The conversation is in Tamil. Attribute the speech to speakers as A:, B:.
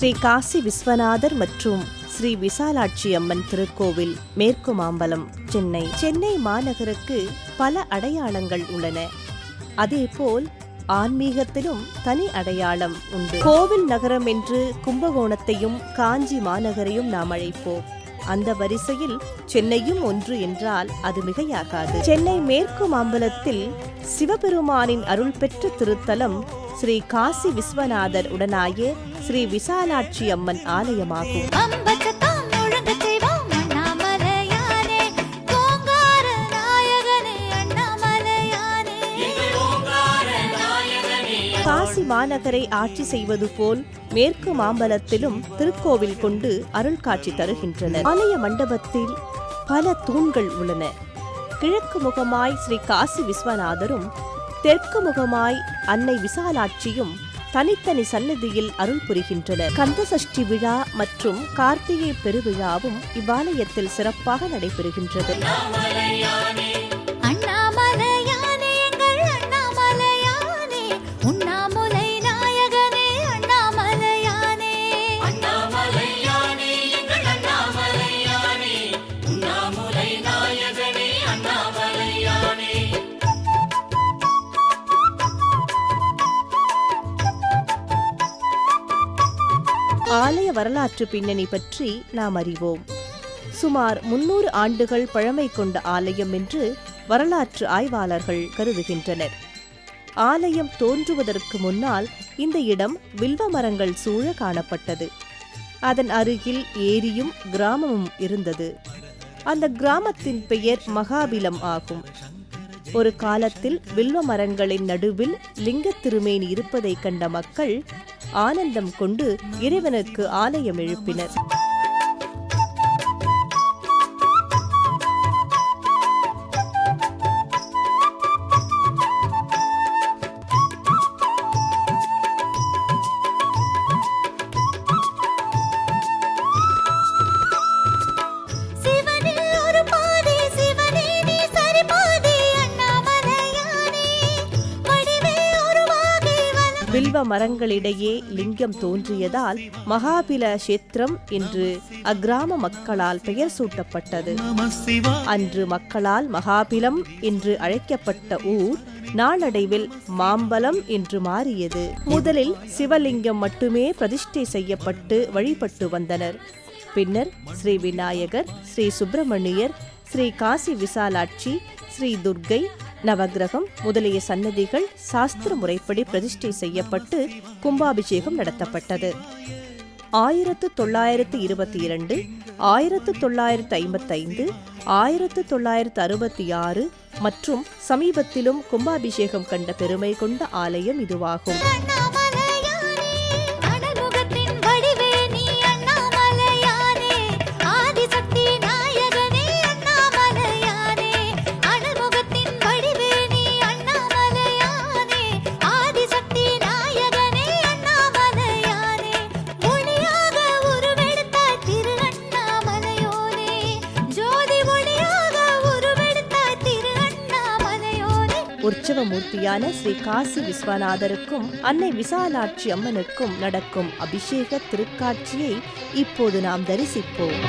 A: ஸ்ரீ காசி விஸ்வநாதர் மற்றும் ஸ்ரீ விசாலாட்சி அம்மன் திருக்கோவில் மேற்கு மாம்பலம் சென்னை. சென்னை மாநகருக்கு பல அடையாளங்கள் உள்ளன. அதேபோல் ஆன்மீகத்திலும் தனி அடையாளம் உண்டு. கோவில் நகரம் என்று கும்பகோணத்தையும் காஞ்சி மாநகரையும் நாம் அழைப்போம். அந்த வரிசையில் சென்னையும் ஒன்று என்றால் அது மிகையாகாது. சென்னை மேற்கு மாம்பலத்தில் சிவபெருமானின் அருள் பெற்ற திருத்தலம் ஸ்ரீ காசி விஸ்வநாதர் உடனாய ஸ்ரீ விசாலாட்சி அம்மன் ஆலயமாகும். காசி மாநகரை ஆட்சி செய்வது போல் மேற்கு மாம்பலத்திலும் திருக்கோவில் கொண்டு அருள் காட்சி தருகின்றனர். ஆலய மண்டபத்தில் பல தூண்கள் உள்ளன. கிழக்கு முகமாய் ஸ்ரீ காசி விஸ்வநாதரும் தெற்கு முகமாய் அன்னை விசாலாட்சியும் தனித்தனி சன்னதியில் அருள் புரிகின்றனர். கந்த சஷ்டி விழா மற்றும் கார்த்திகை பெருவிழாவும் இவ்வாலயத்தில் சிறப்பாக நடைபெறுகின்றது. ஆலய வரலாற்று பின்னணி பற்றி நாம் அறிவோம். சுமார் முன்னூறு ஆண்டுகள் பழமை கொண்ட ஆலயம் என்று வரலாற்று ஆய்வாளர்கள் கருதுகின்றனர். ஆலயம் தோன்றுவதற்கு முன்னால் இந்த இடம் வில்வ மரங்கள் சூழ காணப்பட்டது. அதன் அருகில் ஏரியும் கிராமமும் இருந்தது. அந்த கிராமத்தின் பெயர் மகாபிலம் ஆகும். ஒரு காலத்தில் வில்வ மரங்களின் நடுவில் லிங்க திருமேனி இருப்பதைக் கண்ட மக்கள் ஆனந்தம் கொண்டு இறைவனுக்கு ஆலயம் எழுப்பினர்.
B: வலம்
A: மரங்களிடையே லிங்கம் தோன்றியதால் மகாபில கஷேத்திரம் என்று அக்கிராம மக்களால் பெயர் சூட்டப்பட்டது. அன்று மக்களால் மகாபிலம் என்று அழைக்கப்பட்ட ஊர் நாளடைவில் மாம்பலம் என்று மாறியது. முதலில் சிவலிங்கம் மட்டுமே பிரதிஷ்டை செய்யப்பட்டு வழிபட்டு வந்தனர். பின்னர் ஸ்ரீ விநாயகர் ஸ்ரீ சுப்பிரமணியர் ஸ்ரீ காசி விசாலாட்சி ஸ்ரீ துர்கை நவக்கிரகம் முதலிய சன்னதிகள் சாஸ்திர முறைப்படி பிரதிஷ்டை செய்யப்பட்டு கும்பாபிஷேகம் நடத்தப்பட்டது. ஆயிரத்து தொள்ளாயிரத்து இருபத்தி இரண்டு ஆயிரத்து தொள்ளாயிரத்து ஐம்பத்தைந்து ஆயிரத்து தொள்ளாயிரத்து அறுபத்தி ஆறு மற்றும் சமீபத்திலும் கும்பாபிஷேகம் கண்ட பெருமை கொண்ட ஆலயம் இதுவாகும்.
B: உற்சவ
A: மூர்த்தியான ஸ்ரீ காசி விஸ்வநாதருக்கும் அன்னை விசாலாட்சி அம்மனுக்கும் நடக்கும் அபிஷேக திருக்காட்சியை இப்போது நாம் தரிசிப்போம்.